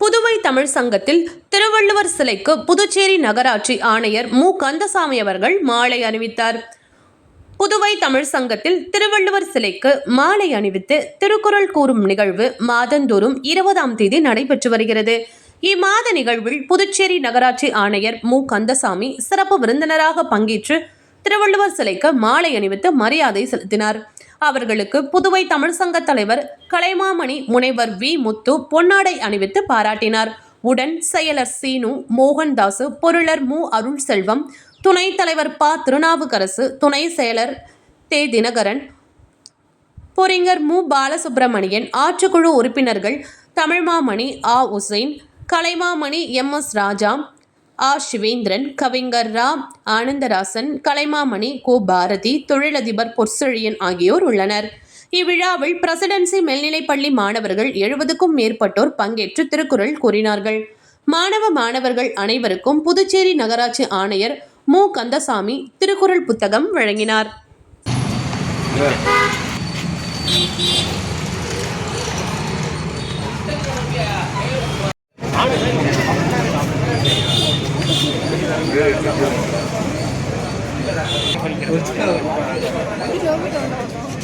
புதுவை தமிழ் சங்கத்தில் திருவள்ளுவர் சிலைக்கு புதுச்சேரி நகராட்சி ஆணையர் மு. கந்தசாமி அவர்கள் மாலை அணிவித்தார். புதுவை தமிழ் சங்கத்தில் திருவள்ளுவர் சிலைக்கு மாலை அணிவித்து திருக்குறள் கூறும் நிகழ்வு மாதந்தோறும் இருபதாம் தேதி நடைபெற்று வருகிறது. இம்மாத நிகழ்வில் புதுச்சேரி நகராட்சி ஆணையர் மு. கந்தசாமி சிறப்பு விருந்தினராக பங்கேற்று திருவள்ளுவர் சிலைக்கு மாலை அணிவித்து மரியாதை செலுத்தினார். அவர்களுக்கு புதுவை தமிழ் சங்க தலைவர் கலைமாமணி முனைவர் வி. முத்து பொன்னாடை அணிவித்து பாராட்டினார். உடன் செயலர் சீனு மோகன்தாசு பொருளர் மு. அருள் செல்வம் துணைத் தலைவர் ப. திருநாவுக்கரசு துணை செயலர் தே. தினகரன் பொறிஞர் மு. பாலசுப்பிரமணியன் ஆற்றுக்குழு உறுப்பினர்கள் தமிழ்மாமணி ஆ. உசைன் கலைமாமணி எம். எஸ். ராஜா ஆ. சிவேந்திரன் கவிஞர் ரா. ஆனந்தராசன் கலைமாமணி கோ. பாரதி தொழிலதிபர் பொற்செழியன் ஆகியோர் உள்ளனர். இவ்விழாவில் பிரசிடென்சி மேல்நிலைப்பள்ளி மாணவர்கள் எழுபதுக்கும் மேற்பட்டோர் பங்கேற்று திருக்குறள் கூறினார்கள். மாணவ மாணவர்கள் அனைவருக்கும் புதுச்சேரி நகராட்சி ஆணையர் மு. கந்தசாமி திருக்குறள் புத்தகம் வழங்கினார். よろしくお願いします。